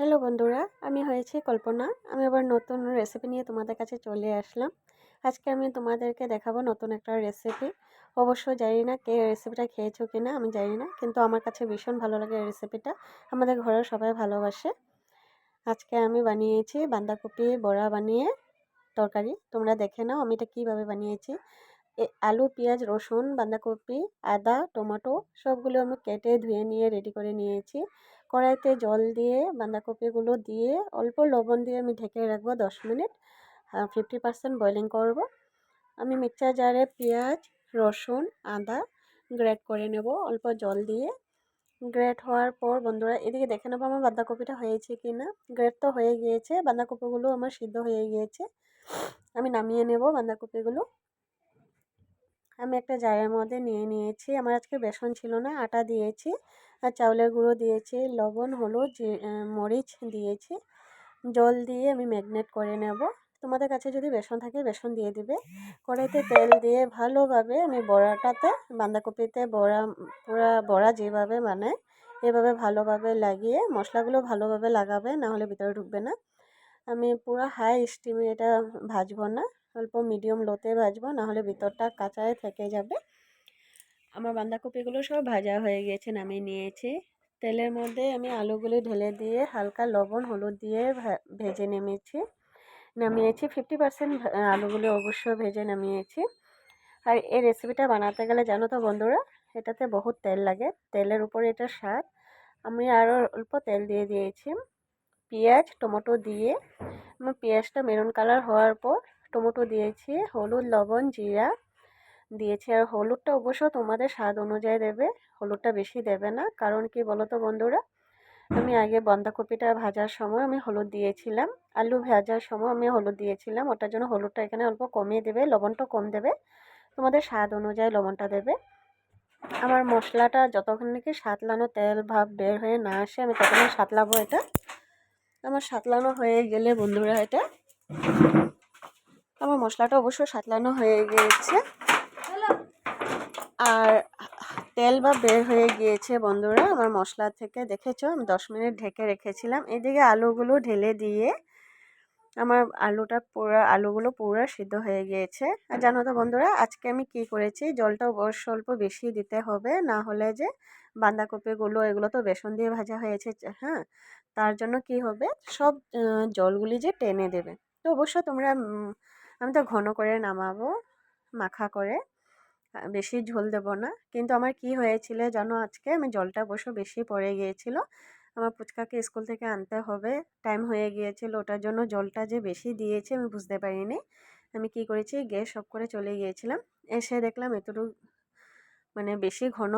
Hello বন্ধুরা, আমি হয়েছি কল্পনা। আমি আবার নতুন রেসিপি নিয়ে তোমাদের কাছে চলে আসলাম। আজকে আমি তোমাদেরকে দেখাবো নতুন একটা রেসিপি অবশ্য জানি না কে রেসিপিটা খেয়েছো কি না আমি জানি না, কিন্তু আমার কাছে ভীষণ ভালো লাগে রেসিপিটা আমাদের ঘরের সবাই ভালোবাসে। আজকে আমি বানিয়েছি বাঁধাকপি বড়া বানিয়ে তরকারি। তোমরা দেখে নাও আমি এটা কীভাবে বানিয়েছি। আলু, পেঁয়াজ, রসুন, বাঁধাকপি, আদা, টমেটো সবগুলো আমি কেটে ধুয়ে নিয়ে রেডি করে নিয়েছি। কড়াইতে জল দিয়ে, বাঁধাকপিগুলো দিয়ে অল্প লবণ দিয়ে আমি ঢেকে রাখব দশ মিনিট। ফিফটি পার্সেন্ট বয়লিং করব। আমি মিক্সার জারে পেঁয়াজ, রসুন, আদা গ্রেট করে নেব অল্প জল দিয়ে। গ্রেট হওয়ার পর বন্ধুরা, এদিকে দেখে নেব আমার বাঁধাকপিটা হয়েছে কি না গ্রেট তো হয়ে গিয়েছে, বাঁধাকপিগুলো আমার সিদ্ধ হয়ে গিয়েছে। আমি নামিয়ে নেব বাঁধাকপিগুলো। আমি একটা জারের মধ্যে নিয়ে নিয়েছি। আমার আজকে বেসন ছিল না, আটা দিয়েছি, আর চাউলের গুঁড়ো দিয়েছি, লবণ, হলুদ মরিচ দিয়েছি। জল দিয়ে আমি ম্যাগনেট করে নেব। তোমাদের কাছে যদি বেসন থাকে, বেসন দিয়ে দিবে। কড়াইতে তেল দিয়ে ভালোভাবে আমি বড়াটাতে, বাঁধাকপিতে বড়া, পুরা বড়া যেভাবে মানে এভাবে ভালোভাবে লাগিয়ে, মশলাগুলো ভালোভাবে লাগাবে, না হলে ভিতরে ঢুকবে না। আমি পুরো হাই স্টিমে এটা ভাজবো না। অল্প মিডিয়াম লোতে ভাজবো, নাহলে ভিতরটা কাঁচায় থেকে যাবে। আমার বাঁধাকপিগুলো সব ভাজা হয়ে গিয়েছে নামিয়ে নিয়েছি। তেলের মধ্যে আমি আলুগুলি ঢেলে দিয়ে হালকা লবণ, হলুদ দিয়ে ভেজে নেমেছি। নামিয়েছি ফিফটি পার্সেন্ট আলুগুলি অবশ্য ভেজে নামিয়েছি। আর এই রেসিপিটা বানাতে গেলে জানো তো বন্ধুরা, এটাতে বহুত তেল লাগে। তেলের উপরে এটা স্বাদ। আমি আরও অল্প তেল দিয়ে দিয়েছি। পেঁয়াজ, টমেটো দিয়ে। আমার পেঁয়াজটা মেরুন কালার হওয়ার পর টমেটো দিয়েছি, হলুদ, লবণ, জিরা দিয়েছি। আর হলুদটা অবশ্য তোমাদের স্বাদ অনুযায়ী দেবে, হলুদটা বেশি দেবে না। কারণ কি বলো তো বন্ধুরা, আমি আগে বাঁধাকপিটা ভাজার সময় আমি হলুদ দিয়েছিলাম, আলু ভাজার সময় আমি হলুদ দিয়েছিলাম। ওটার জন্য হলুদটা এখানে অল্প কমিয়ে দেবে লবণটা কম দেবে। তোমাদের স্বাদ অনুযায়ী লবণটা দেবে। আমার মশলাটা যতক্ষণ নাকি সাতলানো তেল ভাব বের হয়ে না আসে, আমি ততক্ষণ সাতলাবো এটা। আমার সাতলানো হয়ে গেলে বন্ধুরা এটা আমার মশলাটা অবশ্য সাতলানো হয়ে গিয়েছে। আর তেল বা বের হয়ে গিয়েছে বন্ধুরা, আমার মশলা থেকে দেখেছ? আমি দশ মিনিট ঢেকে রেখেছিলাম। এদিকে আলুগুলো ঢেলে দিয়ে আমার আলুটা পুরো, আলুগুলো পুরো সিদ্ধ হয়ে গিয়েছে। আর জানো তো বন্ধুরা, আজকে আমি কি করেছি? জলটা অবশ্য অল্প বেশি দিতে হবে, না হলে যে বাঁধাকপিগুলো, এগুলো তো বেসন দিয়ে ভাজা হয়েছে হ্যাঁ? তার জন্য কি হবে? সব জলগুলি যে টেনে দেবে। তো অবশ্য তোমরা আমি তো ঘন করে নামাবো, মাখা করে। বেশি ঝোল দেব না। কিন্তু আমার কি হয়েছিল জানো আজকে? আমি জলটা বসে বেশি পড়ে গিয়েছিল। আমার পুচকাকে স্কুল থেকে আনতে হবে। টাইম হয়ে গিয়েছিল, ওটার জন্য জলটা যে বেশি দিয়েছে আমি বুঝতে পারিনি। আমি কি করেছি, গ্যাস অফ করে চলে গিয়েছিলাম। এসে দেখলাম এতটুকু মানে বেশি ঘন